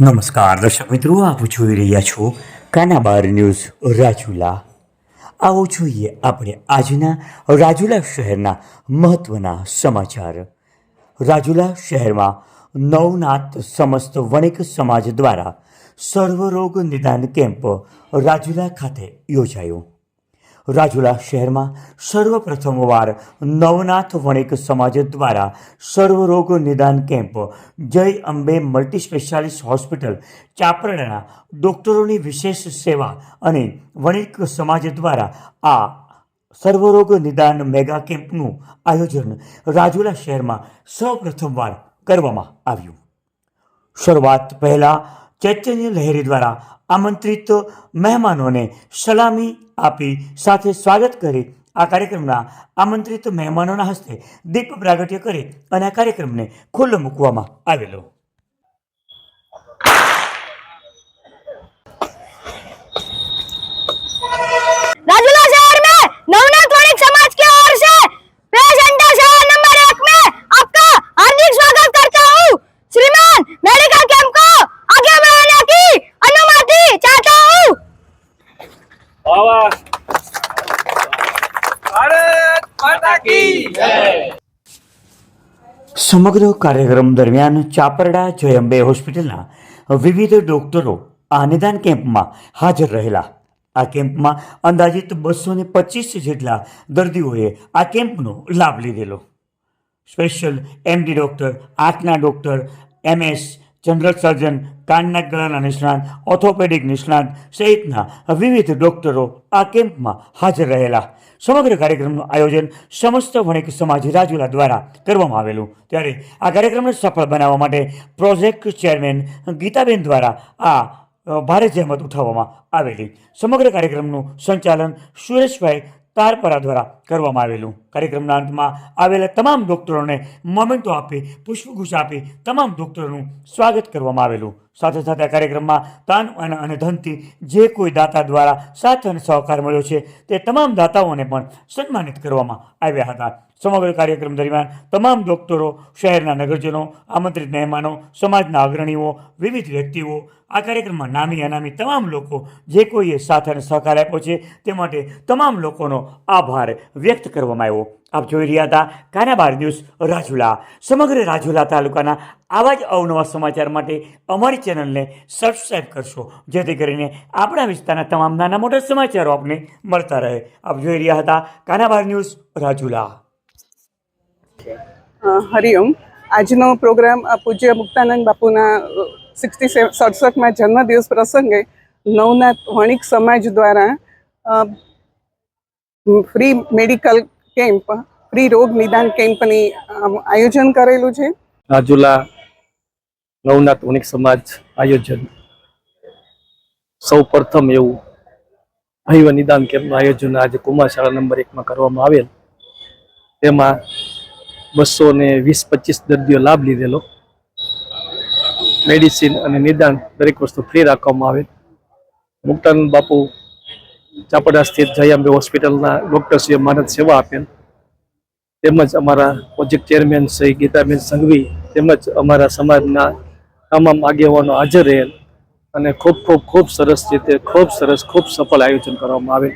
નમસ્કાર, દર્શક મિત્રો, આપ જોઈ રહ્યા છો કાનાબાર ન્યૂઝ રાજુલા. આવો જોઈએ આપણે આજના રાજુલા શહેરના મહત્વના સમાચાર. રાજુલા શહેરમાં નવનાથ સમસ્ત વણિક સમાજ દ્વારા સર્વરોગ નિદાન કેમ્પ રાજુલા ખાતે યોજાયો. રાજુલા શહેરમાં સર્વપ્રથમવાર નવનાથ વણિક સમાજ દ્વારા સર્વરોગ નિદાન camp, Jay Ambe multi specialist hospital, ચાપરડાના ડોક્ટરોની વિશેષ સેવા અને વણિક સમાજ દ્વારા આ સર્વરોગ નિદાન મેગા કેમ્પનું આયોજન રાજુલા શહેરમાં સૌપ્રથમવાર કરવામાં આવ્યું. શરૂઆત પહેલા ચૈતન્ય લહેરી દ્વારા આમંત્રિત મહેમાનોને સલામી આપી સાથે સ્વાગત કરી આ કાર્યક્રમના આમંત્રિત મહેમાનોના હસ્તે દીપ પ્રાગટ્ય કરી અને આ કાર્યક્રમને ખુલ્લો મૂકવામાં આવેલો. સમગ્ર કાર્યક્રમ દરમિયાન ચાપરડા જયંબે હોસ્પિટલના વિવિધ ડોક્ટરો આ નિદાન કેમ્પમાં હાજર રહેલા. આ કેમ્પમાં અંદાજિત બસો ને પચીસ જેટલા દર્દીઓએ આ કેમ્પનો લાભ લીધેલો. સ્પેશિયલ એમડી ડૉક્ટર, આંખના ડૉક્ટર એમએસ જનરલ સર્જન કાનના ગળાના નિષ્ણાંત ઓર્થોપેડિક નિષ્ણાંત સહિતના વિવિધ ડૉક્ટરો આ કેમ્પમાં હાજર રહેલા. સમગ્ર કાર્યક્રમનું આયોજન સમસ્ત વણિક સમાજ રાજુલા દ્વારા કરવામાં આવેલું. ત્યારે આ કાર્યક્રમને સફળ બનાવવા માટે પ્રોજેક્ટ ચેરમેન ગીતાબેન દ્વારા આ ભારે જહેમત ઉઠાવવામાં આવેલી. સમગ્ર કાર્યક્રમનું સંચાલન સુરેશભાઈ તારપરા દ્વારા કરવામાં આવેલું. કાર્યક્રમના અંતમાં આવેલા તમામ ડૉક્ટરોને મોમેન્ટો આપી, પુષ્પગુચ્છ આપી તમામ ડૉક્ટરોનું સ્વાગત કરવામાં આવેલું. સાથે સાથે આ કાર્યક્રમમાં તાન અને ધનથી જે કોઈ દાતા દ્વારા સાથ અને સહકાર મળ્યો છે, તે તમામ દાતાઓને પણ સન્માનિત કરવામાં આવ્યા હતા. સમગ્ર કાર્યક્રમ દરમિયાન તમામ ડોક્ટરો, શહેરના નગરજનો, આમંત્રિત મહેમાનો, સમાજના અગ્રણીઓ, વિવિધ વ્યક્તિઓ, આ કાર્યક્રમમાં નામી અનામી તમામ લોકો જે કોઈએ સાથ અને સહકાર આપ્યો છે, તે માટે તમામ લોકોનો આભાર વ્યક્ત કરવામાં આવ્યો. આપ જોઈ રહ્યા હતા કાનાબાર ન્યૂઝ રાજુલા. સમગ્ર રાજુલા તાલુકાના આવા જ અવનવા સમાચાર માટે અમારી ચેનલને સબસ્ક્રાઈબ કરશો, જેથી કરીને આપણા વિસ્તારના તમામ નાના મોટા સમાચારો આપને મળતા રહે. આપ જોઈ રહ્યા હતા કાનાબાર ન્યૂઝ રાજુલા. હરિઓમ. આજનો પ્રોગ્રામ પૂજ્ય મુક્તાનંદ બાપુના સિક્સટી સડસઠમાં જન્મદિવસ પ્રસંગે નવનાથ વણિક સમાજ દ્વારા ફ્રી મેડિકલ કેમ્પ, ફ્રી રોગ નિદાન કેમ્પની આયોજન કરેલું છે. રાજુલા નવનાથ વણિક સમાજ આયોજન. સૌ પ્રથમ એવું હૈવ નિદાન કેમ્પનું આયોજન આજે કુમાર શાળા નંબર એકમાં કરવામાં આવેલ. તેમાં બસો ને વીસ પચીસ દર્દીઓ લાભ લીધેલો. મેડિસિન અને નિદાન દરેક વસ્તુ ફ્રી રાખવામાં આવેલ. મુક્તાનંદ બાપુ ચાપડા સ્થિત જયાંબે હોસ્પિટલના ડૉક્ટરશ્રીએ માનદ સેવા આપેલ. તેમજ અમારા પ્રોજેક્ટ ચેરમેન શ્રી ગીતાબેન સંઘવી, તેમજ અમારા સમાજના તમામ આગેવાનો હાજર રહેલ અને ખૂબ ખૂબ ખૂબ સરસ રીતે ખૂબ સરસ ખૂબ સફળ આયોજન કરવામાં આવેલ.